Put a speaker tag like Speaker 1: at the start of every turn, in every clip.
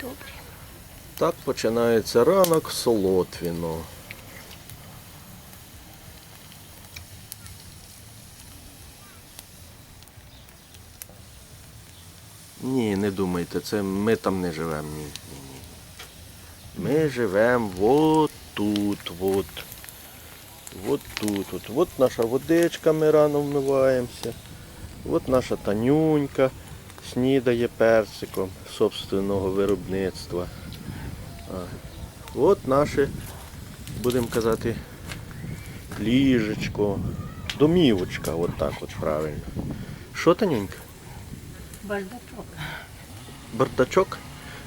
Speaker 1: добрі.
Speaker 2: Так починається ранок Солотвіно. Ні, не думайте, це ми там не живемо. Ні, ні, ні. Ми живемо от тут, от. От тут, от. От наша водичка, ми рано вмиваємося. От наша Танюнька снідає персиком собственного виробництва. От наше, будемо казати, ліжечко, домівочка, от так от правильно. Що, Танюнька?
Speaker 1: Бардачок.
Speaker 2: Бардачок?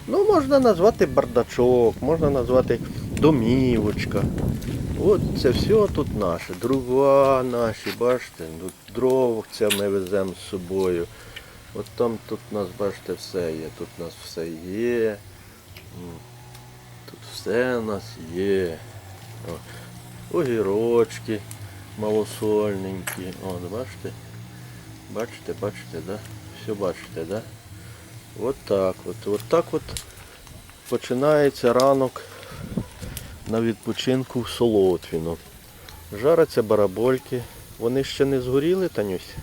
Speaker 2: Ну, можна назвати бардачок, можна назвати домівочка. От це все тут наше. Дрова наші, бачите, тут дров це ми веземо з собою. От там тут у нас, бачите, все є. Тут у нас все є. Тут все у нас є. О, огірочки малосольненькі. От, бачите? Бачите, бачите, да? Все бачите, да? От так от. От так от починається ранок на відпочинку в Солотвіно. Жаряться барабольки. Вони ще не згоріли, Танюсь?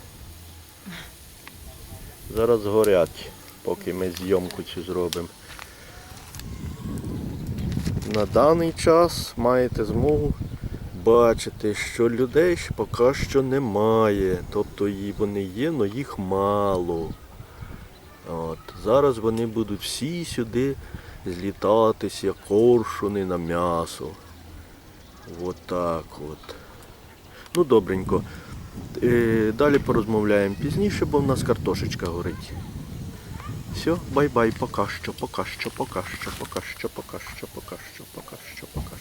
Speaker 2: Зараз згорять, поки ми зйомку цю зробимо. На даний час маєте змогу бачити, що людей ще поки що немає. Тобто вони є, але їх мало. От. Зараз вони будуть всі сюди злітатися, як коршуни на м'ясо. От от. Ну, добренько. Е, далі порозмовляємо пізніше, бо в нас картошечка горить. Все, бай-бай, пока що, пока що, пока що, пока що, пока що, пока що, пока що, пока